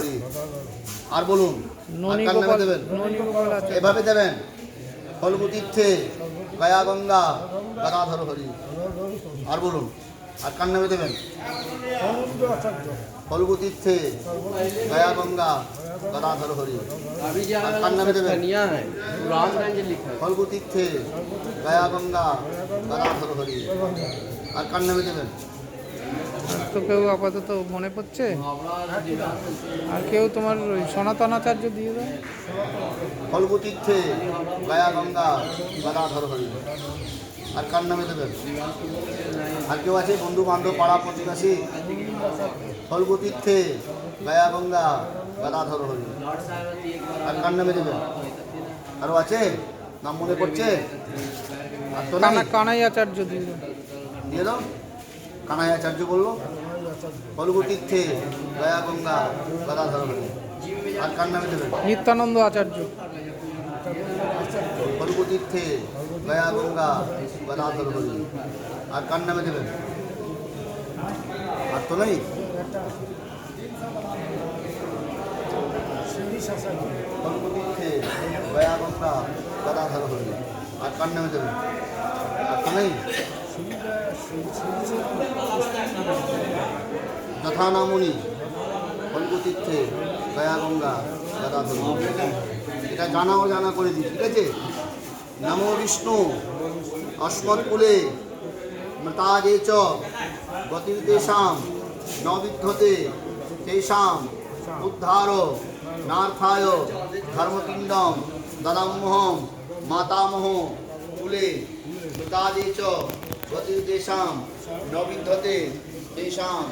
করি। আর বলুন নামে দেবেন? এভাবে দেবেন? ফলগু তীর্থে গয়া গঙ্গা গদাধর হরি আর বলুন আর কার নামে দেবেন? ফলগু তীর্থে গয়া গঙ্গা গদাধর হরি আর কার নামে দেবেন? ফলগু তীর্থে গয়া গঙ্গা গদাধর হরি আর কার নামে দেবেন? তো কেউ আপাতত মনে পড়ছে আর কেউ তোমার ওই সনাতন আচার্য দিয়ে? দাও ফল্গু তীর্থে গয়া গঙ্গা গদাধর হরি আর কার নামে দেবেন আর কেউ আছে? বন্ধু বান্ধব পাড়া প্রতিবেশী? ফল্গু তীর্থে গয়া গঙ্গা গদাধর হরি আর কার নামে দেবেন আরও আছে? নাম মনে পড়ছে? আর তো কানা কানাই আচার্য দিয়ে। দিয়ে দাও। কানাই আচার্য বলল ফল্গু তীর্থে গয়া গঙ্গা গদাধর হরি আর কার নামে দেবেন? নিত্যানন্দ আচার্য। ফল্গু তীর্থে গয়া গঙ্গা গদাধর হরি আর কার নামে দেবেন? আর তো নেই? ফল্গু তীর্থে গয়া গঙ্গা গদাধর হরি আর কার নামে যথানামনি ফল্গু তীর্থে গয়া গঙ্গা হরি এটা জানা করে দিই ঠিক আছে? নমো বিষ্ণু, অস্মৎকুলে মৃতাজে চ, গতির্দেশাম ন বিদ্ধতে তেষাম, উদ্ধার, নার্থায়, ধর্মপিণ্ডম, দদামহম মাতামহ কুলে মৃতাজে চ গতির্দেশাম তেষাম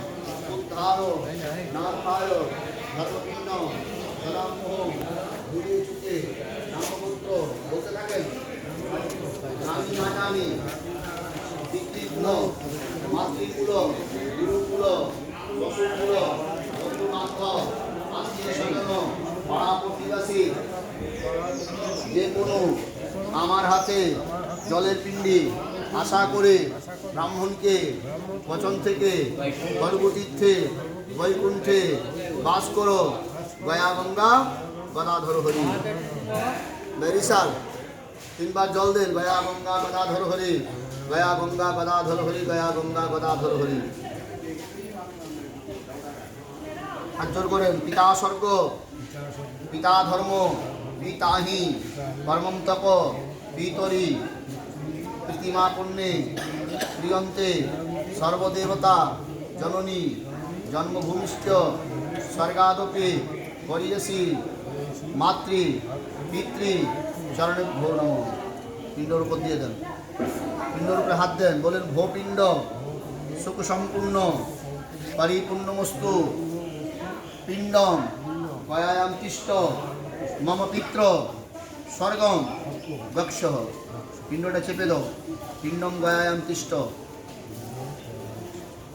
উদ্ধার ঘুরে চুকে নামপুত্র বলতে থাকেন। জানি না জানি পিতৃকুল মাতৃকুল, গুরুকুল পশুকুল বন্ধু আত্মীয় স্বজন, পাড়া প্রতিবাসী, যে কোনো আমার হাতে জলের পিণ্ডি। আশা করে ব্রাহ্মণকে, বচন থেকে স্বর্গতীর্থে বৈকুণ্ঠে বাস করো। গয়া গঙ্গা গদাধর হরি। বেরিশাল তিনবার জল দেন। গয়া গঙ্গা গদাধর হরি। গয়া গঙ্গা গদাধর হরি গয়া গঙ্গা গদাধর হরি। হাত জোর করেন। পিতা স্বর্গ, পিতা ধর্ম। পিতাহি কর্মম পিতরি প্রীতিমা পুণ্যে প্রিয়ন্তে সর্বদেবতা জননী জন্মভূমিষ্ঠ স্বর্গাদপি পরিয়সী মাতৃ পিতৃ চরণে ভো নম পিণ্ডর উপর দিয়ে দেন। পিণ্ডর উপরে হাত দেন। বলেন, ভো পিণ্ড সুখ সম্পূর্ণ পরিপূর্ণমস্তু, পিণ্ডম, গয়ায়াম তিষ্ঠ মম পিত্র স্বর্গম গক্ষ পিণ্ডটা চেপে দাও পিণ্ডম গয়ায়াম তিষ্ট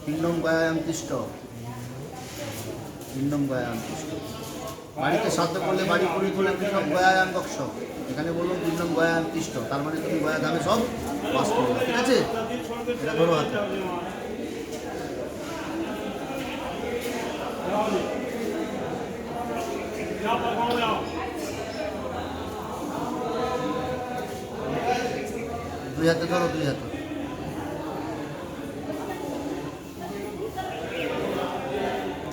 পিণ্ডম গয়ায়াম তিষ্ট পিণ্ডম গয়ায়াম তিষ্ঠ বাড়িতে সাধ্য করলে বাড়ি পুরি করলে পিণ্ডম গয়ায়াম গক্ষ এখানে বললাম পিণ্ডম গয়ায়াম তিষ্ট তার মানে তুমি গয়া ধামে সব বাস করবে ঠিক আছে? এটা ধরো হাতে। দুই হাতে ধরো, দুই হাতে।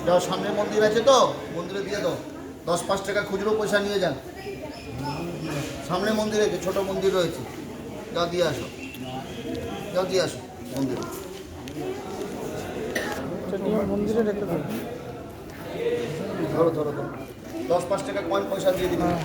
যাও সামনে মন্দির আছে তো? মন্দিরে দিয়ে দাও। দশ পাঁচ টাকা খুচরো পয়সা নিয়ে যান। সামনে মন্দির আছে, ছোট মন্দির রয়েছে। যাও, দিয়ে আসো। যাও, দিয়ে আসো মন্দিরে। মন্দিরে ধরো ধরো ধরো। দশ পাঁচ টাকা কয়েন পয়সা দিয়ে হ্যাঁ।